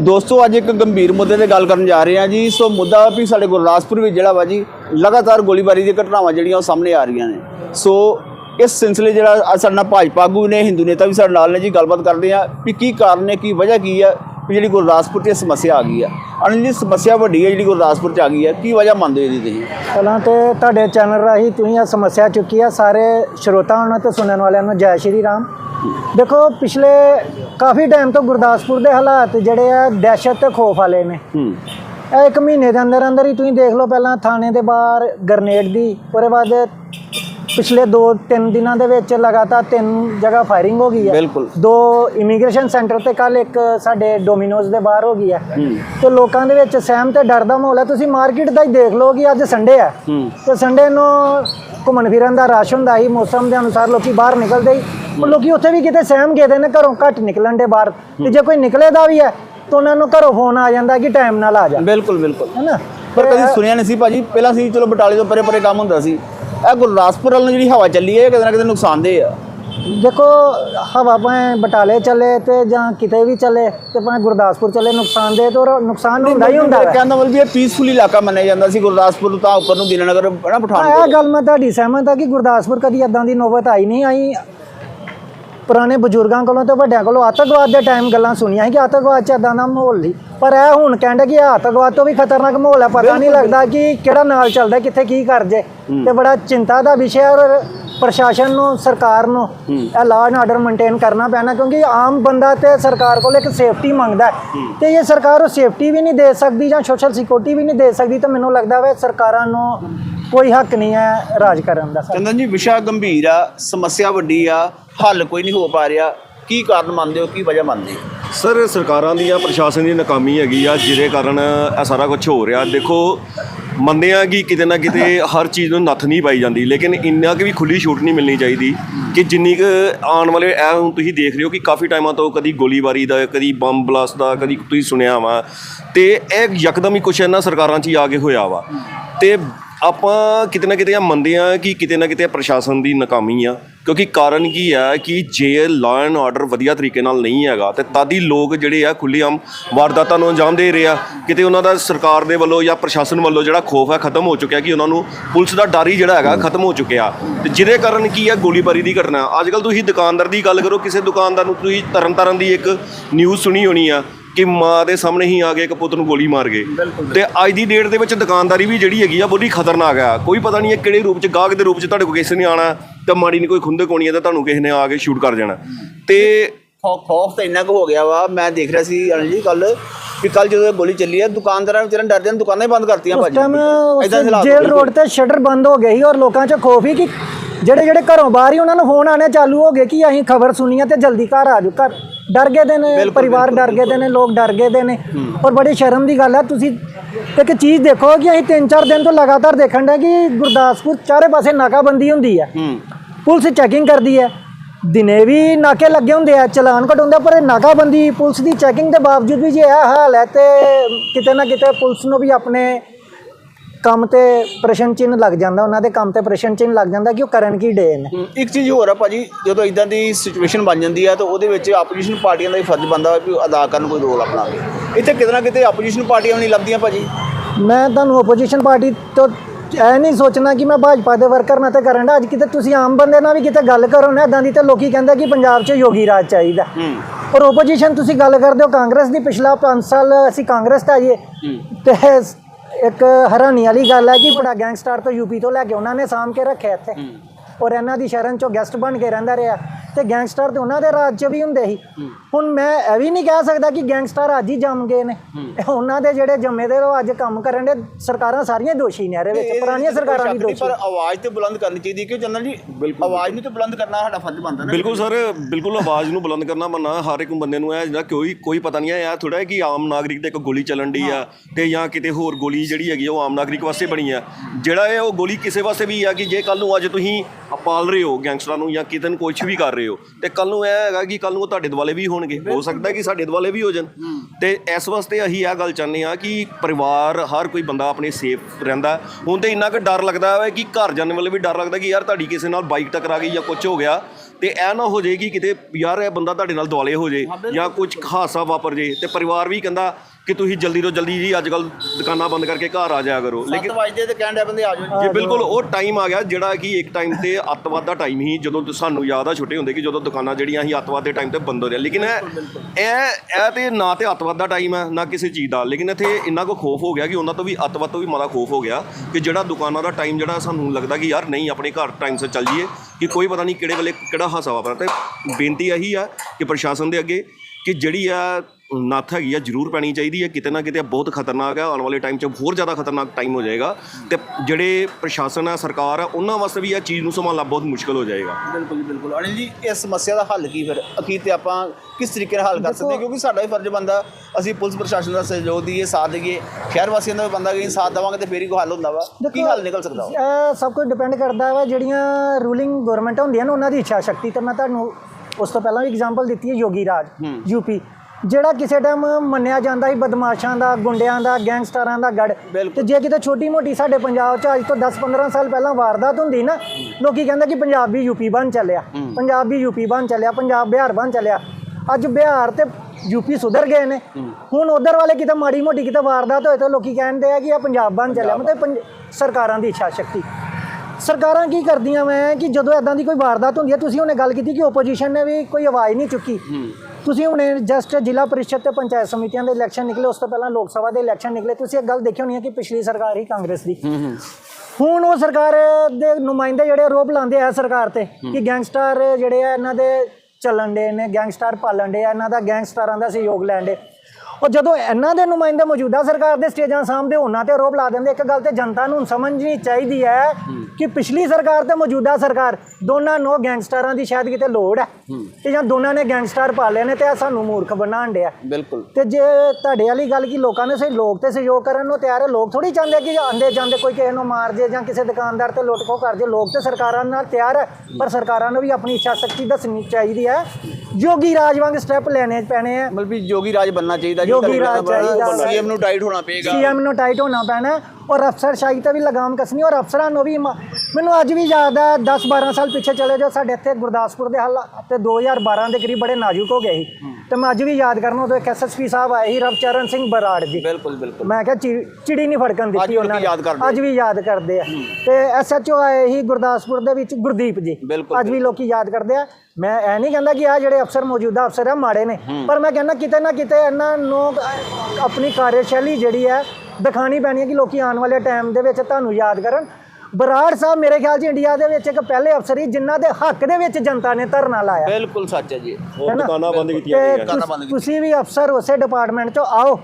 ਦੋਸਤੋ, ਅੱਜ ਇੱਕ ਗੰਭੀਰ ਮੁੱਦੇ ਤੇ ਗੱਲ ਕਰਨ ਜਾ ਰਹੇ ਹਾਂ ਜੀ। ਸੋ ਮੁੱਦਾ ਵੀ ਸਾਡੇ ਗੁਰਦਾਸਪੁਰ ਵਿੱਚ ਜਿਹੜਾ ਵਾ ਜੀ, ਲਗਾਤਾਰ ਗੋਲੀਬਾਰੀ ਦੀਆਂ ਘਟਨਾਵਾਂ ਜਿਹੜੀਆਂ ਉਹ ਸਾਹਮਣੇ ਆ ਰਹੀਆਂ ਨੇ। ਸੋ ਇਸ ਸਿਲਸਿਲੇ ਜਿਹੜਾ ਅੱਜ ਸਾਡੇ ਨਾਲ ਭਾਜਪਾ ਆਗੂ ਨੇ, ਹਿੰਦੂ ਨੇਤਾ ਵੀ ਸਾਡੇ ਨਾਲ ਨੇ ਜੀ, ਗੱਲਬਾਤ ਕਰਦੇ ਆ ਵੀ ਕੀ ਕਾਰਨ ਹੈ ਕੀ ਵਜ੍ਹਾ ਕੀ ਹੈ ਵੀ ਜਿਹੜੀ ਗੁਰਦਾਸਪੁਰ 'ਚ ਇਹ ਸਮੱਸਿਆ ਆ ਗਈ ਹੈ ਅਨਿਲ ਜੀ ਸਮੱਸਿਆ ਵੱਡੀ ਹੈ ਜਿਹੜੀ ਗੁਰਦਾਸਪੁਰ 'ਚ ਆ ਗਈ ਹੈ ਕੀ ਵਜ੍ਹਾ ਮੰਨਦੇ ਹੋ ਜੀ ਤੁਸੀਂ? ਪਹਿਲਾਂ ਤੇ ਤੁਹਾਡੇ ਚੈਨਲ ਰਾਹੀਂ ਤੁਸੀਂ ਇਹ ਸਮੱਸਿਆ ਚੁੱਕੀ ਆ। ਸਾਰੇ ਸਰੋਤਾਵਾਂ ਨੂੰ ਤੇ ਸੁਣਨ ਵਾਲਿਆਂ ਨੂੰ ਜੈ ਸ਼੍ਰੀ ਰਾਮ। ਦੇਖੋ ਪਿਛਲੇ ਕਾਫੀ ਟਾਈਮ ਤੋਂ ਗੁਰਦਾਸਪੁਰ ਦੇ ਹਾਲਾਤ ਜਿਹੜੇ ਆ ਦਹਿਸ਼ਤ ਤੇ ਖੋਫ ਵਾਲੇ ਨੇ। ਹੂੰ। ਇਹ ਇੱਕ ਮਹੀਨੇ ਦੇ ਅੰਦਰ ਅੰਦਰ ਹੀ ਤੁਸੀਂ ਦੇਖ ਲਓ ਪਹਿਲਾਂ ਥਾਣੇ ਦੇ ਬਾਹਰ ਗ੍ਰਨੇਡ ਦੀ ਉਹਦੇ ਬਾਅਦ ਪਿਛਲੇ 2-3 ਦਿਨਾਂ ਦੇ ਵਿੱਚ ਲਗਾਤਾਰ ਤਿੰਨ ਜਗ੍ਹਾ ਫਾਇਰਿੰਗ ਹੋ ਗਈ ਹੈ। ਬਿਲਕੁਲ। ਦੋ ਇਮੀਗ੍ਰੇਸ਼ਨ ਸੈਂਟਰ ਤੇ ਕੱਲ ਇੱਕ ਸਾਡੇ ਡੋਮਿਨੋਜ਼ ਦੇ ਬਾਹਰ ਹੋ ਗਈ ਹੈ। ਤੇ ਲੋਕਾਂ ਦੇ ਵਿੱਚ ਸਹਿਮ ਤੇ ਡਰ ਦਾ ਮਾਹੌਲ ਹੈ। ਤੁਸੀਂ ਮਾਰਕੀਟ ਦਾ ਹੀ ਦੇਖ ਲਓ ਕਿ ਅੱਜ ਸੰਡੇ ਹੈ। ਤੇ ਸੰਡੇ ਨੂੰ ਘੁੰਮਣ ਫਿਰਨ ਦਾ ਰਸ਼ ਹੁੰਦਾ ਹੀ ਮੌਸਮ ਦੇ ਅਨੁਸਾਰ ਲੋਕੀ ਬਾਹਰ ਨਿਕਲਦੇ ਹੀ ਉਹ ਲੋਕੀ ਉੱਥੇ ਵੀ ਕਿਤੇ ਸਹਿਮ ਗਏ ਦੇ ਨੇ ਘਰੋਂ ਘੱਟ ਨਿਕਲਣ ਦੇ ਬਾਹਰ। ਤੇ ਜੇ ਕੋਈ ਨਿਕਲੇਦਾ ਵੀ ਹੈ ਤਾਂ ਉਹਨਾਂ ਨੂੰ ਘਰੋਂ ਫੋਨ ਆ ਜਾਂਦਾ ਕਿ ਟਾਈਮ ਨਾਲ ਆ ਜਾ। ਬਿਲਕੁਲ ਬਿਲਕੁਲ। ਹੈਨਾ ਪਰ ਕਦੀ ਸੁਣਿਆ ਨਹੀਂ ਸੀ ਭਾਜੀ। ਪਹਿਲਾਂ ਸੀ ਚਲੋ ਬਟਾਲੇ ਤੋਂ ਪਰੇ ਪਰੇ ਕੰਮ ਹੁੰਦਾ ਸੀ। ਇਹ ਗੁਰਦਾਸਪੁਰ ਵੱਲ ਨੂੰ ਜਿਹੜੀ ਹਵਾ ਚੱਲੀ ਹੈ ਇਹ ਕਿਤੇ ਨਾ ਕਿਤੇ ਨੁਕਸਾਨਦੇਹ ਆ। ਦੇਖੋ ਹਵਾ ਭਾਵੇਂ ਬਟਾਲੇ ਚੱਲੇ ਤੇ ਜਾਂ ਕਿਤੇ ਵੀ ਚੱਲੇ ਤੇ ਭਾਵੇਂ ਗੁਰਦਾਸਪੁਰ ਚੱਲੇ ਨੁਕਸਾਨ ਦੇ ਤੋਂ ਨੁਕਸਾਨ ਹੁੰਦਾ ਹੀ ਹੁੰਦਾ ਮੇਰੇ ਹੈ। ਕਹਿਣ ਦਾ ਮਤਲਬ ਵੀ ਇਹ ਪੀਸਫੁਲ ਇਲਾਕਾ ਮੰਨਿਆ ਜਾਂਦਾ ਸੀ ਗੁਰਦਾਸਪੁਰ ਤੋਂ ਤਾਂ ਉੱਪਰ ਨੂੰ ਦੀਨਾਨਗਰ ਨਾ ਇਹ ਪਠਾਨਕੋਟ ਗੱਲ ਮੈਂ ਤੁਹਾਡੀ ਸਹਿਮਤ ਹਾਂ ਕਿ ਗੁਰਦਾਸਪੁਰ ਕਦੀ ਇਦਾਂ ਦੀ ਨੌਬਤ ਆਈ ਨਹੀਂ ਆਈ ਪੁਰਾਣੇ ਬਜ਼ੁਰਗਾਂ ਕੋਲੋਂ ਤੇ ਵੱਡਿਆਂ ਕੋਲੋਂ ਆਤੰਕਵਾਦ ਦੇ ਟਾਈਮ ਗੱਲਾਂ ਸੁਣੀਆਂ ਸੀ ਕਿ ਆਤੰਕਵਾਦ ਚ ਇਦਾਂ ਦਾ ਮਾਹੌਲ ਨਹੀਂ ਪਰ ਇਹ ਹੁਣ ਕਹਿੰਦੇ ਕਿ ਇਹ ਆਤੰਕਵਾਦ ਤੋਂ ਵੀ ਖਤਰਨਾਕ ਮਾਹੌਲ ਹੈ ਪਤਾ ਨਹੀਂ ਲੱਗਦਾ ਕਿ ਕਿਹੜਾ ਨਾਲ ਚੱਲਦਾ ਕਿੱਥੇ ਕੀ ਕਰ ਜੇ ਤੇ ਬੜਾ ਚਿੰਤਾ ਦਾ ਵਿਸ਼ਾ ਹੈ ਔਰ ਪ੍ਰਸ਼ਾਸਨ ਨੂੰ ਸਰਕਾਰ ਨੂੰ ਇਹ ਲਾਅ ਐਂਡ ਆਰਡਰ ਮੇਨਟੇਨ ਕਰਨਾ ਪੈਣਾ ਕਿਉਂਕਿ ਆਮ ਬੰਦਾ ਤੇ ਸਰਕਾਰ ਕੋਲ ਇੱਕ ਸੇਫਟੀ ਮੰਗਦਾ ਤੇ ਇਹ ਸਰਕਾਰ ਉਹ ਸੇਫਟੀ ਵੀ ਨਹੀਂ ਦੇ ਸਕਦੀ ਜਾਂ ਸੋਸ਼ਲ ਸਿਕਿਉਰਿਟੀ ਵੀ ਨਹੀਂ ਦੇ ਸਕਦੀ ਤਾਂ ਮੈਨੂੰ ਲੱਗਦਾ ਵੇ ਸਰਕਾਰਾਂ ਨੂੰ ਕੋਈ ਹੱਕ ਨਹੀਂ ਹੈ ਰਾਜ ਕਰਨ ਦਾ ਚੰਦਨ ਜੀ ਵਿਸ਼ਾ ਗੰਭੀਰ ਆ ਸਮੱਸਿਆ ਵੱਡੀ ਆ ਹੱਲ ਕੋਈ ਨਹੀਂ ਹੋ ਪਾ ਰਿਹਾ। ਕੀ ਕਾਰਨ ਮੰਨਦੇ ਹੋ ਕੀ ਵਜ੍ਹਾ ਮੰਨਦੇ ਹੋ? ਸਰ ਸਰਕਾਰਾਂ ਦੀ ਜਾਂ ਪ੍ਰਸ਼ਾਸਨ ਦੀ ਨਾਕਾਮੀ ਹੈਗੀ ਆ ਜਿਹਦੇ ਕਾਰਨ ਇਹ ਸਾਰਾ ਕੁਝ ਹੋ ਰਿਹਾ। ਦੇਖੋ ਮੰਨਦੇ ਆ ਕਿ ਕਿਤੇ ਨਾ ਕਿਤੇ ਹਰ ਚੀਜ਼ ਨੂੰ ਨੱਥ ਨਹੀਂ ਪਾਈ ਜਾਂਦੀ ਲੇਕਿਨ ਇੰਨਾ ਕਿ ਵੀ ਖੁੱਲੀ ਛੂਟ ਨਹੀਂ ਮਿਲਣੀ ਚਾਹੀਦੀ ਕਿ ਜਿੰਨੀ ਕੁ ਆਉਣ ਵਾਲੇ ਇਹ ਹੁਣ ਤੁਸੀਂ ਦੇਖ ਰਹੇ ਹੋ ਕਿ ਕਾਫੀ ਟਾਈਮਾਂ ਤੋਂ ਕਦੀ ਗੋਲੀਬਾਰੀ ਦਾ ਕਦੀ ਬੰਬ ਬਲਾਸਟ ਦਾ ਕਦੀ ਤੁਸੀਂ ਸੁਣਿਆ ਵਾ। ਤੇ ਇਹ ਯਕਦਮ ਹੀ ਕੁਛ ਇਹਨਾਂ ਸਰਕਾਰਾਂ 'ਚ ਹੀ ਆ ਕੇ ਹੋਇਆ ਵਾ। ਤੇ ਆਪਾਂ ਕਿਤੇ ਨਾ ਕਿਤੇ ਇਹ ਮੰਨਦੇ ਆ ਕਿ ਕਿਤੇ ਨਾ ਕਿਤੇ ਪ੍ਰਸ਼ਾਸਨ ਦੀ ਨਾਕਾਮੀ ਆ, ਕਿਉਂਕਿ ਕਾਰਨ ਕੀ ਆ ਕਿ ਜੇ ਲਾਅ ਐਂਡ ਆਰਡਰ ਵਧੀਆ ਤਰੀਕੇ ਨਾਲ ਨਹੀਂ ਹੈਗਾ, ਤੇ ਤਦ ਹੀ ਲੋਕ ਜਿਹੜੇ ਆ ਖੁੱਲ੍ਹੇਆਮ ਵਾਰਦਾਤਾਂ ਨੂੰ ਅੰਜਾਮ ਦੇ ਰਹੇ ਆ। ਕਿਤੇ ਉਹਨਾਂ ਦਾ ਸਰਕਾਰ ਦੇ ਵੱਲੋਂ ਜਾਂ ਪ੍ਰਸ਼ਾਸਨ ਵੱਲੋਂ ਜਿਹੜਾ ਖੋਫ ਹੈ ਖਤਮ ਹੋ ਚੁੱਕਿਆ ਕਿ ਉਹਨਾਂ ਨੂੰ ਪੁਲਿਸ ਦਾ ਡਰ ਹੀ ਜਿਹੜਾ ਹੈਗਾ ਖਤਮ ਹੋ ਚੁੱਕਿਆ। ਤੇ ਜਿਹਦੇ ਕਾਰਨ ਕੀ ਆ ਗੋਲੀਬਾਰੀ ਦੀ ਘਟਨਾ। ਅੱਜ ਕੱਲ ਤੁਸੀਂ ਦੁਕਾਨਦਾਰ ਦੀ ਗੱਲ ਕਰੋ, ਕਿਸੇ ਦੁਕਾਨਦਾਰ ਨੂੰ ਤੁਸੀਂ ਤਰਨ ਤਾਰਨ ਦੀ ਇੱਕ ਨਿਊਜ਼ ਸੁਣੀ ਹੋਣੀ ਆ। ਕਿ ਮਾਂ ਦੇ ਸਾਹਮਣੇ ਹੀ ਆ ਕੇ ਇੱਕ ਪੁੱਤ ਨੂੰ ਗੋਲੀ ਮਾਰ ਗਏ। ਤੇ ਅੱਜ ਦੀ ਡੇਟ ਦੇ ਵਿੱਚ ਦੁਕਾਨਦਾਰੀ ਵੀ ਜਿਹੜੀ ਹੈਗੀ ਆ ਬੜੀ ਖਤਰਨਾਕ ਆ। ਕੋਈ ਪਤਾ ਨਹੀਂ ਹੈ ਕਿਹੜੇ ਰੂਪ ਚ ਗਾਹਕ ਦੇ ਰੂਪ ਚ ਤੁਹਾਡੇ ਕੋਲ ਕਿਸੇ ਨੇ ਆਣਾ ਤੇ ਮਾੜੀ ਨਹੀਂ ਕੋਈ ਖੁੰਦੇ ਕੋਣੀ ਆ ਤਾਂ ਤੁਹਾਨੂੰ ਕਿਸੇ ਨੇ ਆ ਕੇ ਸ਼ੂਟ ਕਰ ਜਾਣਾ। ਤੇ ਖੌਫ ਤਾਂ ਇੰਨਾ ਕੁ ਹੋ ਗਿਆ ਵਾ ਮੈਂ ਦੇਖ ਰਿਹਾ ਸੀ ਅਨਿਲ ਜੀ ਕੱਲ ਵੀ ਕੱਲ ਜਦੋਂ ਇਹ ਗੋਲੀ ਚੱਲੀ ਹੈ ਦੁਕਾਨਦਾਰਾਂ ਵਿਚਾਰਾਂ ਡਰਦੇ ਨੇ ਦੁਕਾਨਾਂ ਹੀ ਬੰਦ ਕਰਤੀਆਂ ਉਸ ਭਾਜੀ। ਟਾਈਮ ਹਾਲਾਤ ਜੇਲ੍ਹ ਬਿਲਕੁਲ। ਰੋਡ ਤੇ ਸ਼ਟਰ ਬੰਦ ਹੋ ਗਏ ਸੀ ਔਰ ਲੋਕਾਂ 'ਚ ਖੋਫ ਹੀ ਕਿ ਜਿਹੜੇ ਜਿਹੜੇ ਘਰੋਂ ਬਾਹਰ ਹੀ ਉਹਨਾਂ ਨੂੰ ਫੋਨ ਆਣੇ ਚਾਲੂ ਹੋ ਗਏ ਕਿ ਅਸੀਂ ਖਬਰ ਸੁਣੀ ਤੇ ਜਲਦੀ ਘਰ ਆ ਜਾਓ ਘਰ। ਡਰ ਗਏ ਦੇ ਨੇ ਪਰਿਵਾਰ ਡਰ ਗਏ ਦੇ ਨੇ ਲੋਕ ਡਰ ਗਏ ਦੇ ਨੇ। ਔਰ ਬੜੀ ਸ਼ਰਮ ਦੀ ਗੱਲ ਹੈ ਤੁਸੀਂ ਇੱਕ ਚੀਜ਼ ਦੇਖੋ ਕਿ ਅਸੀਂ 3-4 ਦਿਨ ਤੋਂ ਲਗਾਤਾਰ ਦੇਖਣ ਦੇ ਕਿ ਗੁਰਦਾਸਪੁਰ ਚਾਰੇ ਪਾਸੇ ਨਾਕਾਬੰਦੀ ਹੁੰਦੀ ਹੈ। ਪੁਲਿਸ ਚੈਕਿੰਗ ਕਰਦੀ ਹੈ ਦਿਨੇ ਵੀ ਨਾਕੇ ਲੱਗੇ ਹੁੰਦੇ ਆ ਚਲਾਨ ਕਟਾਉਂਦੇ ਪਰ ਇਹ ਨਾਕਾਬੰਦੀ ਪੁਲਿਸ ਦੀ ਚੈਕਿੰਗ ਦੇ ਬਾਵਜੂਦ ਵੀ ਜੇ ਇਹ ਹਾਲ ਹੈ ਤੇ ਕਿਤੇ ਨਾ ਕਿਤੇ ਪੁਲਿਸ ਨੂੰ ਵੀ ਆਪਣੇ ਕੰਮ ਤੇ ਪ੍ਰਸ਼ਨ ਚਿੰਨ੍ਹ ਲੱਗ ਜਾਂਦਾ ਉਹਨਾਂ ਦੇ ਕੰਮ ਤੇ ਪ੍ਰਸ਼ਨ ਚਿੰਨ੍ਹ ਲੱਗ ਜਾਂਦਾ ਕਿ ਉਹ ਕਰਨ ਕੀ ਡੇ ਨੇ। ਇੱਕ ਚੀਜ਼ ਹੋਰ ਆ ਭਾਜੀ ਜਦੋਂ ਇਦਾਂ ਦੀ ਸਿਚੁਏਸ਼ਨ ਬਣ ਜਾਂਦੀ ਆ ਤਾਂ ਉਹਦੇ ਵਿੱਚ ਆਪੋਜੀਸ਼ਨ ਪਾਰਟੀਆਂ ਦਾ ਵੀ ਫਰਜ਼ ਬਣਦਾ ਉਹ ਅਦਾ ਕਰਨ ਕੋਈ ਰੋਲ ਆਪਣਾ। ਕੇ ਇੱਥੇ ਕਿਤੇ ਨਾ ਕਿਤੇ ਆਪੋਜੀਸ਼ਨ ਪਾਰਟੀਆਂ ਨਹੀਂ ਲੱਭਦੀਆਂ ਭਾਜੀ। ਮੈਂ ਤੁਹਾਨੂੰ ਆਪੋਜੀਸ਼ਨ ਪਾਰਟੀ ਤੋਂ ਇਹ ਨਹੀਂ ਸੋਚਣਾ ਕਿ ਮੈਂ ਭਾਜਪਾ ਦੇ ਵਰਕਰ ਨਾਲ ਤੇ ਕਰਨ ਦਾ ਅੱਜ ਕਿਤੇ ਤੁਸੀਂ ਆਮ ਬੰਦੇ ਨਾਲ ਵੀ ਕਿਤੇ ਗੱਲ ਕਰੋ ਨਾ ਇਦਾਂ ਦੀ ਤੇ ਲੋਕੀ ਕਹਿੰਦੇ ਕਿ ਪੰਜਾਬ 'ਚ ਯੋਗੀ ਰਾਜ ਚਾਹੀਦਾ। ਔਰ ਆਪੋਜੀਸ਼ਨ ਤੁਸੀਂ ਗੱਲ ਕਰਦੇ ਹੋ ਕਾਂਗਰਸ ਦੀ ਪਿਛਲਾ 5 ਸਾਲ ਅਸੀਂ ਕਾਂਗਰਸ ਦਾ ਜੀ ਤੇ ਇੱਕ ਹੈਰਾਨੀ ਵਾਲੀ ਗੱਲ ਹੈ ਕਿ ਬੜਾ ਗੈਂਗਸਟਰ ਤੋਂ ਯੂਪੀ ਤੋਂ ਲੈ ਕੇ ਉਹਨਾਂ ਨੇ ਸਾਂਭ ਕੇ ਰੱਖਿਆ ਇੱਥੇ। ਔਰ ਇਹਨਾਂ ਦੀ ਸ਼ਰਨ ਚੋਂ ਗੈਸਟ ਬਣ ਕੇ ਰਹਿੰਦਾ ਰਿਹਾ। ਤੇ ਗੈਂਗਸਟਰ ਤੇ ਉਹਨਾਂ ਦੇ ਰਾਜ 'ਚ ਵੀ ਹੁੰਦੇ ਸੀ। ਹੁਣ ਮੈਂ ਇਹ ਵੀ ਨਹੀਂ ਕਹਿ ਸਕਦਾ ਕਿ ਗੈਂਗਸਟਰ ਅੱਜ ਹੀ ਜੰਮ ਗਏ ਨੇ। ਇਹ ਉਹਨਾਂ ਦੇ ਜਿਹੜੇ ਜੰਮੇ ਦੇ ਉਹ ਅੱਜ ਕੰਮ ਕਰਨ ਦੇ ਸਰਕਾਰਾਂ ਸਾਰੀਆਂ ਦੋਸ਼ੀ ਨੇ ਇਹਦੇ ਵਿੱਚ ਪੁਰਾਣੀਆਂ ਸਰਕਾਰਾਂ ਵੀ ਦੋਸ਼ੀ ਪਰ ਆਵਾਜ਼ ਤੇ ਬੁਲੰਦ ਕਰਨੀ ਚਾਹੀਦੀ ਕਿ ਜਨਰਲ ਜੀ? ਆਵਾਜ਼ ਨੂੰ ਤੇ ਬੁਲੰਦ ਕਰਨਾ ਸਾਡਾ ਫਰਜ਼ ਬਣਦਾ ਨਾ। ਬਿਲਕੁਲ ਸਰ ਬਿਲਕੁਲ ਆਵਾਜ਼ ਨੂੰ ਬੁਲੰਦ ਕਰਨਾ ਮੰਨਾ ਹਰ ਇੱਕ ਬੰਦੇ ਨੂੰ ਹੈ ਜਿਹੜਾ ਕੋਈ ਕੋਈ ਪਤਾ ਨਹੀਂ ਹੈ ਇਹ ਥੋੜਾ ਕਿ ਆਮ ਨਾਗਰਿਕ ਤੇ ਇੱਕ ਗੋਲੀ ਚੱਲਣ ਦੀ ਆ ਤੇ ਜਾਂ ਕਿਤੇ ਹੋਰ ਗੋਲੀ ਜਿਹੜੀ ਹੈਗੀ ਆ, ਉਹ ਆਮ ਨਾਗਰਿਕ ਵਾਸਤੇ ਬਣੀ ਆ। ਜਿਹੜਾ ਇਹ ਉਹ ਗੋਲੀ ਕਿਸੇ ਵਾਸਤੇ ਵੀ ਆ ਕਿ ਜੇ ਕੱਲ ਨੂੰ ਅੱਜ ਤੁਸੀਂ ਪਾਲ ਰਹੇ ਹੋ ਗੈਂਗਸਟਰਾਂ ਨੂੰ ਜਾਂ ਕਿਤੇ ਨੂੰ ਕੁਝ ਵੀ ਕਰ ਰਹੇ ਹੋ ਤੇ ਕੱਲ ਨੂੰ ਇਹ ਹੈਗਾ ਕਿ ਕੱਲ ਨੂੰ ਉਹ ਤੁਹਾਡੇ ਦੁਆਲੇ ਵੀ ਹੋਣਗੇ। ਹੋ ਸਕਦਾ ਕਿ ਸਾਡੇ ਦੁਆਲੇ ਵੀ ਹੋ ਜਾਣ। ਤੇ ਇਸ ਵਾਸਤੇ ਅਸੀਂ ਇਹ ਗੱਲ ਚਾਹੁੰਦੇ ਆ ਕਿ ਪਰਿਵਾਰ ਹਰ ਕੋਈ ਬੰਦਾ ਆਪਣੇ ਸੇਫ ਰਹਿੰਦਾ। ਹੁਣ ਤੇ ਇੰਨਾ ਕੁ ਡਰ ਲੱਗਦਾ ਹੈ ਕਿ ਘਰ ਜਾਣ ਵੇਲੇ ਵੀ ਡਰ ਲੱਗਦਾ ਕਿ ਯਾਰ ਤੁਹਾਡੀ ਕਿਸੇ ਨਾਲ ਬਾਈਕ ਟਕਰਾ ਗਈ ਜਾਂ ਕੁਝ ਹੋ ਗਿਆ। ਤੇ ਇਹ ਨਾ ਹੋ ਜਾਏ ਕਿ ਕਿਤੇ ਯਾਰ ਇਹ ਬੰਦਾ ਤੁਹਾਡੇ ਨਾਲ ਦੁਆਲੇ ਹੋ ਜੇ ਜਾਂ ਕੁਝ ਹਾਦਸਾ ਵਾਪਰ ਜੇ ਤੇ ਪਰਿਵਾਰ ਵੀ ਕਹਿੰਦਾ ਕਿ ਤੁਸੀਂ ਜਲਦੀ ਤੋਂ ਜਲਦੀ ਜੀ ਅੱਜ ਕੱਲ ਦੁਕਾਨਾਂ ਬੰਦ ਕਰਕੇ ਘਰ ਆ ਜਾਇਆ ਕਰੋ। ਲੇਕਿਨ ਵਜਦੇ ਤੇ ਕਹਿਣ ਬੰਦੇ ਆ ਜਾਓ ਜੀ। ਬਿਲਕੁਲ ਉਹ ਟਾਈਮ ਆ ਗਿਆ ਜਿਹੜਾ ਕਿ ਇੱਕ ਟਾਈਮ ਤੇ ਅੱਤਵਾਦ ਦਾ ਟਾਈਮ ਹੀ ਜਦੋਂ ਸਾਨੂੰ ਯਾਦ ਆ ਛੋਟੇ ਹੁੰਦੇ ਕਿ ਜਦੋਂ ਦੁਕਾਨਾਂ ਜਿਹੜੀਆਂ ਸੀ ਅੱਤਵਾਦ ਦੇ ਟਾਈਮ ਤੇ ਬੰਦ ਹੋ ਰਹੀਆਂ। ਲੇਕਿਨ ਇਹ ਇਹ ਤੇ ਨਾ ਤੇ ਅੱਤਵਾਦ ਦਾ ਟਾਈਮ ਹੈ ਨਾ ਕਿਸੇ ਚੀਜ਼ ਦਾ। ਲੇਕਿਨ ਇੱਥੇ ਇੰਨਾ ਕੋ ਖੋਫ ਹੋ ਗਿਆ ਕਿ ਉਹਨਾਂ ਤੋਂ ਵੀ ਅੱਤਵਾਦ ਤੋਂ ਵੀ ਮਾੜਾ ਖੋਫ ਹੋ ਗਿਆ ਕਿ ਜਿਹੜਾ ਦੁਕਾਨਾਂ ਦਾ ਟਾਈਮ ਜਿਹੜਾ ਸਾਨੂੰ ਲੱਗਦਾ ਕਿ ਯਾਰ ਨਹੀਂ ਆਪਣੇ ਘਰ ਟਾਈਮ ਸਿਰ ਚੱਲ ਜੀਏ ਕਿ ਕੋਈ ਪਤਾ ਨਹੀਂ ਕਿਹੜੇ ਵੇਲੇ ਕਿਹੜਾ ਹਾਸਾ ਵਾਪਰਾਂ ਤੇ ਬੇਨਤੀ ਇਹੀ ਆ ਕਿ ਪ੍ਰਸ਼ਾਸਨ ਦੇ ਅੱਗੇ ਕਿ ਜਿਹੜੀ ਆ ਨੱਥ ਹੈਗੀ ਆ ਜ਼ਰੂਰ ਪੈਣੀ ਚਾਹੀਦੀ ਹੈ। ਕਿਤੇ ਨਾ ਕਿਤੇ ਬਹੁਤ ਖਤਰਨਾਕ ਹੈ ਆਉਣ ਵਾਲੇ ਟਾਈਮ 'ਚ ਹੋਰ ਜ਼ਿਆਦਾ ਖਤਰਨਾਕ ਟਾਈਮ ਹੋ ਜਾਏਗਾ। ਤੇ ਜਿਹੜੇ ਪ੍ਰਸ਼ਾਸਨ ਆ ਸਰਕਾਰ ਆ ਉਹਨਾਂ ਵਾਸਤੇ ਵੀ ਇਹ ਚੀਜ਼ ਨੂੰ ਸੰਭਾਲਣਾ ਬਹੁਤ ਮੁਸ਼ਕਲ ਹੋ ਜਾਏਗਾ। ਬਿਲਕੁਲ ਜੀ ਬਿਲਕੁਲ। ਅਨਿਲ ਜੀ ਇਸ ਸਮੱਸਿਆ ਦਾ ਹੱਲ ਕੀ ਫਿਰ? ਅਖੀਰ ਤੇ ਆਪਾਂ ਕਿਸ ਤਰੀਕੇ ਨਾਲ ਹੱਲ ਕਰ ਸਕਦੇ ਹਾਂ? ਕਿਉਂਕਿ ਸਾਡਾ ਵੀ ਫਰਜ਼ ਬੰਦਾ ਅਸੀਂ ਪੁਲਿਸ ਪ੍ਰਸ਼ਾਸਨ ਦਾ ਸਹਿਯੋਗ ਦਈਏ ਸਾਥ ਦਈਏ। ਸ਼ਹਿਰ ਵਾਸੀਆਂ ਦਾ ਵੀ ਬੰਦਾ ਕਿ ਸਾਥ ਦੇਵਾਂਗੇ ਤੇ ਫੇਰ ਹੀ ਕੋਈ ਹੱਲ ਹੁੰਦਾ ਵਾ। ਕੀ ਹੱਲ ਨਿਕਲ ਸਕਦਾ ਵਾ? ਇਹ ਸਭ ਕੁਝ ਡਿਪੈਂਡ ਕਰਦਾ ਵਾ ਜਿਹੜੀਆਂ ਰੂਲਿੰਗ ਗਵਰਨਮੈਂਟ ਹੁੰਦੀਆਂ ਨੇ ਉਹਨਾਂ ਦੀ ਇੱਛਾ ਸ਼ਕਤੀ। ਤੇ ਮੈਂ ਤੁਹਾਨੂੰ ਉਸ ਤੋਂ ਪਹਿਲਾਂ ਵੀ ਐਗਜ਼ਾਮਪਲ ਦਿੱਤੀ ਹੈ ਯੋਗੀ ਰਾਜ ਯੂਪੀ ਜਿਹੜਾ ਕਿਸੇ ਟਾਈਮ ਮੰਨਿਆ ਜਾਂਦਾ ਸੀ ਬਦਮਾਸ਼ਾਂ ਦਾ ਗੁੰਡਿਆਂ ਦਾ ਗੈਂਗਸਟਰਾਂ ਦਾ ਗੜ। ਤੇ ਜੇ ਕਿਤੇ ਛੋਟੀ ਮੋਟੀ ਸਾਡੇ ਪੰਜਾਬ 'ਚ ਅੱਜ ਤੋਂ 10-15 ਸਾਲ ਪਹਿਲਾਂ ਵਾਰਦਾਤ ਹੁੰਦੀ ਨਾ ਲੋਕੀ ਕਹਿੰਦੇ ਕਿ ਪੰਜਾਬ ਵੀ ਯੂਪੀ ਬਣ ਚੱਲਿਆ ਪੰਜਾਬ ਵੀ ਯੂਪੀ ਬਣ ਚੱਲਿਆ ਪੰਜਾਬ ਬਿਹਾਰ ਬਣ ਚੱਲਿਆ। ਅੱਜ ਬਿਹਾਰ ਤੇ ਯੂਪੀ ਸੁਧਰ ਗਏ ਨੇ। ਹੁਣ ਉਧਰ ਵਾਲੇ ਕਿਤੇ ਮਾੜੀ ਮੋਟੀ ਕਿਤੇ ਵਾਰਦਾਤ ਹੋਏ ਤਾਂ ਲੋਕੀ ਕਹਿੰਦੇ ਆ ਕਿ ਇਹ ਪੰਜਾਬ ਬਣ ਚੱਲਿਆ। ਮਤਲਬ ਸਰਕਾਰਾਂ ਦੀ ਇੱਛਾ ਸ਼ਕਤੀ। ਸਰਕਾਰਾਂ ਕੀ ਕਰਦੀਆਂ ਮੈਂ ਕਿ ਜਦੋਂ ਐਦਾਂ ਦੀ ਕੋਈ ਵਾਰਦਾਤ ਹੁੰਦੀ ਹੈ ਤੁਸੀਂ ਹੁਣੇ ਗੱਲ ਕੀਤੀ ਕਿ ਓਪੋਜੀਸ਼ਨ ਨੇ ਵੀ ਕੋਈ ਆਵਾਜ਼ ਨਹੀਂ ਚੁੱਕੀ। ਤੁਸੀਂ ਹੁਣੇ ਜਸਟ ਜ਼ਿਲ੍ਹਾ ਪਰਿਸ਼ਦ ਤੇ ਪੰਚਾਇਤ ਸਮਿਤੀਆਂ ਦੇ ਇਲੈਕਸ਼ਨ ਨਿਕਲੇ ਉਸ ਤੋਂ ਪਹਿਲਾਂ ਲੋਕ ਸਭਾ ਦੇ ਇਲੈਕਸ਼ਨ ਨਿਕਲੇ। ਤੁਸੀਂ ਇੱਕ ਗੱਲ ਦੇਖੀ ਹੋਣੀ ਹੈ ਕਿ ਪਿਛਲੀ ਸਰਕਾਰ ਹੀ ਕਾਂਗਰਸ ਦੀ। ਹੁਣ ਉਹ ਸਰਕਾਰ ਦੇ ਨੁਮਾਇੰਦੇ ਜਿਹੜੇ ਆਰੋਪ ਲਾਉਂਦੇ ਆ ਸਰਕਾਰ ਤੇ ਕਿ ਗੈਂਗਸਟਰ ਜਿਹੜੇ ਆ ਇਹਨਾਂ ਦੇ ਚੱਲਣ ਦੇ ਨੇ ਗੈਂਗਸਟਰ ਪਾਲਣ ਦੇ ਆ ਇਹਨਾਂ ਦਾ ਗੈਂਗਸਟਰਾਂ ਦਾ ਸਹਿਯੋਗ ਲੈਣ ਦੇ। ਉਹ ਜਦੋਂ ਇਹਨਾਂ ਦੇ ਨੁਮਾਇੰਦੇ ਮੌਜੂਦਾ ਸਰਕਾਰ ਦੇ ਸਟੇਜਾਂ ਸਾਹਮਣੇ ਉਹਨਾਂ ਤੇ ਆਰੋਪ ਲਾ ਦਿੰਦੇ ਇੱਕ ਗੱਲ ਤੇ ਜਨਤਾ ਨੂੰ ਸਮਝਣੀ ਚਾਹੀਦੀ ਹੈ ਕਿ ਪਿਛਲੀ ਸਰਕਾਰ ਤੇ ਮੌਜੂਦਾ ਸਰਕਾਰ ਦੋਨਾਂ ਨੂੰ ਗੈਂਗਸਟਰਾਂ ਦੀ ਸ਼ਾਇਦ ਕਿਤੇ ਲੋੜ ਹੈ ਤੇ ਜਾਂ ਦੋਨਾਂ ਨੇ ਗੈਂਗਸਟਰ ਪਾਲੇ ਨੇ ਤੇ ਸਾਨੂੰ ਮੂਰਖ ਬਣਾਉਣ ਡਿਆ। ਬਿਲਕੁਲ। ਤੇ ਜੇ ਤੁਹਾਡੇ ਵਾਲੀ ਗੱਲ ਕੀ ਲੋਕਾਂ ਨੇ ਸਹੀ ਲੋਕ ਤੇ ਸਹਿਯੋਗ ਕਰਨ ਨੂੰ ਤਿਆਰ ਹੈ ਲੋਕ ਥੋੜੀ ਚਾਹੁੰਦੇ ਕਿ ਆਂਦੇ ਜਾਂਦੇ ਕੋਈ ਕਿਸੇ ਨੂੰ ਮਾਰ ਜੇ ਜਾਂ ਕਿਸੇ ਦੁਕਾਨਦਾਰ ਤੇ ਲੁੱਟ ਖੋ ਕਰ ਜੇ ਲੋਕ ਤੇ ਸਰਕਾਰਾਂ ਨਾਲ ਤਿਆਰ ਹੈ ਪਰ ਸਰਕਾਰਾਂ ਨੂੰ ਵੀ ਆਪਣੀ ਇੱਛਾ ਸ਼ਕਤੀ ਦੱਸਣੀ ਚਾਹੀਦੀ ਹੈ। ਯੋਗੀ ਰਾਜ ਵਾਂਗ ਸਟੈਪ ਲੈਣੇ ਪੈਣੇ ਆ। ਮਤਲਬ ਵੀ ਯੋਗੀ ਰਾਜ ਬੰਨਾ ਚਾਹੀਦਾ ਯੋਗੀ ਰਾਜ ਚਾਹੀਦਾ। ਸੀਐਮ ਨੂੰ ਟਾਈਟ ਹੋਣਾ ਪਏਗਾ ਸੀਐਮ ਨੂੰ ਟਾਈਟ ਹੋਣਾ ਪੈਣਾ ਔਰ ਅਫਸਰਸ਼ਾਹੀ ਤੇ ਵੀ ਲਗਾਮ ਕਸਣੀ ਔਰ ਅਫਸਰਾਂ ਨੂੰ ਵੀ ਮੈਨੂੰ ਅੱਜ ਵੀ ਯਾਦ ਹੈ 10 12 ਸਾਲ ਪਿੱਛੇ ਚਲੇ ਜਾਓ ਸਾਡੇ ਇੱਥੇ ਗੁਰਦਾਸਪੁਰ ਦੇ ਹਾਲਾਤ ਤੇ 2012 ਦੇ ਕਰੀਬ ਬੜੇ ਨਾਜ਼ੁਕ ਹੋ ਗਏ ਸੀ। ਤੇ ਮੈਂ ਅੱਜ ਵੀ ਯਾਦ ਕਰਨਾ ਉਦੋਂ ਇੱਕ ਐਸਐਸਪੀ ਸਾਹਿਬ ਆਏ ਸੀ ਰਵਚਰਨ ਸਿੰਘ ਬਰਾੜ ਜੀ। ਬਿਲਕੁਲ ਬਿਲਕੁਲ। ਮੈਂ ਕਿਹਾ ਚਿੜੀ ਨਹੀਂ ਫੜਕਣ ਦਿੱਤੀ ਉਹਨਾਂ ਨੇ। ਅੱਜ ਵੀ ਯਾਦ ਕਰਦੇ ਆ। ਤੇ ਐਸਐਚਓ ਆਏ ਸੀ ਗੁਰਦਾਸਪੁਰ ਦੇ ਵਿੱਚ ਗੁਰਦੀਪ ਜੀ। ਅੱਜ ਵੀ ਲੋਕੀ ਯਾਦ ਕਰਦੇ ਆ। ਮੈਂ ਇਹ ਨਹੀਂ ਕਹਿੰਦਾ ਕਿ ਆ ਜਿਹੜੇ ਅਫਸਰ ਮੌਜੂਦਾ ਅਫਸਰ ਆ ਮਾੜੇ ਨੇ। ਪਰ ਮੈਂ ਕਹਿੰਦਾ ਕਿਤੇ ਨਾ ਕਿਤੇ ਇਹਨਾਂ ਨੂੰ ਆਪਣੀ ਕਾਰਜਸ਼ੈਲੀ ਜਿਹੜੀ ਹੈ ਦਿਖਾਣੀ ਪੈਣੀ ਹੈ ਕਿ ਲੋਕੀ ਆਉਣ ਵਾਲੇ ਟਾਈਮ ਦੇ ਵਿੱਚ ਤੁਹਾਨੂੰ ਯਾਦ ਕਰਨ। ਬਰਾੜ ਸਾਹਿਬ ਮੇਰੇ ਖਿਆਲ 'ਚ ਇੰਡੀਆ ਦੇ ਵਿੱਚ ਇੱਕ ਪਹਿਲੇ ਅਫਸਰ ਸੀ ਜਿਨ੍ਹਾਂ ਦੇ ਹੱਕ ਦੇ ਵਿੱਚ ਜਨਤਾ ਨੇ ਧਰਨਾ ਲਾਇਆ। ਬਿਲਕੁਲ ਸੱਚ ਹੈ ਜੀ। ਹੋਰ? ਦੁਕਾਨਾਂ ਬੰਦ ਕੀਤੀਆਂ ਤੇ ਗਈਆਂ ਦੁਕਾਨਾਂ ਤੁਸ- ਬੰਦ ਕੀਤੀਆਂ। ਤੁਸੀਂ ਵੀ ਅਫਸਰ ਉਸੇ ਡਿਪਾਰਟਮੈਂਟ 'ਚੋਂ ਆਓ।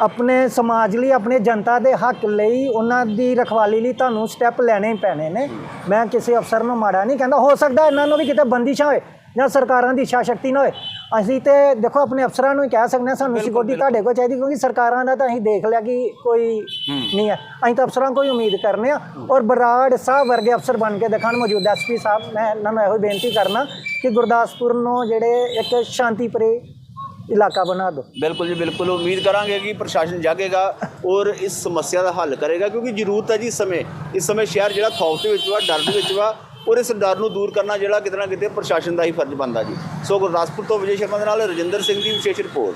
ਆਪਣੇ ਸਮਾਜ ਲਈ ਆਪਣੇ ਜਨਤਾ ਦੇ ਹੱਕ ਲਈ ਉਹਨਾਂ ਦੀ ਰਖਵਾਲੀ ਲਈ ਤੁਹਾਨੂੰ ਸਟੈਪ ਲੈਣੇ ਹੀ ਪੈਣੇ ਨੇ। ਮੈਂ ਕਿਸੇ ਅਫਸਰ ਨੂੰ ਮਾੜਾ ਨਹੀਂ ਕਹਿੰਦਾ। ਹੋ ਸਕਦਾ ਇਹਨਾਂ ਨੂੰ ਵੀ ਕਿਤੇ ਬੰਦਿਸ਼ਾਂ ਹੋਏ ਜਾਂ ਸਰਕਾਰਾਂ ਦੀ ਇੱਛਾ ਸ਼ਕਤੀ ਨਾ ਹੋਏ। ਅਸੀਂ ਤੇ ਦੇਖੋ ਆਪਣੇ ਅਫਸਰਾਂ ਨੂੰ ਹੀ ਕਹਿ ਸਕਦੇ ਹਾਂ ਸਾਨੂੰ ਸਿਕਿਉਰਿਟੀ ਤੁਹਾਡੇ ਕੋਲ ਚਾਹੀਦੀ ਕਿਉਂਕਿ ਸਰਕਾਰਾਂ ਦਾ ਤਾਂ ਅਸੀਂ ਦੇਖ ਲਿਆ ਕਿ ਕੋਈ ਨਹੀਂ ਹੈ। ਅਸੀਂ ਤਾਂ ਅਫਸਰਾਂ ਕੋਈ ਉਮੀਦ ਕਰਨੇ ਆ ਔਰ ਬਰਾੜ ਸਾਹਿਬ ਵਰਗੇ ਅਫਸਰ ਬਣ ਕੇ ਦਿਖਾਣ ਮੌਜੂਦਾ ਐਸਪੀ ਸਾਹਿਬ ਮੈਂ ਇਹਨਾਂ ਨੂੰ ਇਹੋ ਬੇਨਤੀ ਕਰਨਾ ਕਿ ਗੁਰਦਾਸਪੁਰ ਨੂੰ ਜਿਹੜੇ ਇੱਕ ਸ਼ਾਂਤੀਪ੍ਰਿय ਇਲਾਕਾ ਬਣਾ ਦਿਓ। ਬਿਲਕੁਲ ਜੀ ਬਿਲਕੁਲ। ਉਮੀਦ ਕਰਾਂਗੇ ਕਿ ਪ੍ਰਸ਼ਾਸਨ ਜਾਗੇਗਾ ਔਰ ਇਸ ਸਮੱਸਿਆ ਦਾ ਹੱਲ ਕਰੇਗਾ ਕਿਉਂਕਿ ਜ਼ਰੂਰਤ ਹੈ ਜੀ ਇਸ ਸਮੇਂ। ਇਸ ਸਮੇਂ ਸ਼ਹਿਰ ਜਿਹੜਾ ਖੌਫ ਦੇ ਵਿੱਚ ਵਾ ਡਰ ਦੇ ਵਿੱਚ ਵਾ ਔਰ ਇਸ ਡਰ ਨੂੰ ਦੂਰ ਕਰਨਾ ਜਿਹੜਾ ਕਿਤੇ ਨਾ ਕਿਤੇ ਪ੍ਰਸ਼ਾਸਨ ਦਾ ਹੀ ਫਰਜ਼ ਬਣਦਾ ਜੀ। ਸੋ ਗੁਰਦਾਸਪੁਰ ਤੋਂ ਵਿਜੇ ਸ਼ਰਮਾ ਦੇ ਨਾਲ ਰਜਿੰਦਰ ਸਿੰਘ ਦੀ ਵਿਸ਼ੇਸ਼ ਰਿਪੋਰਟ।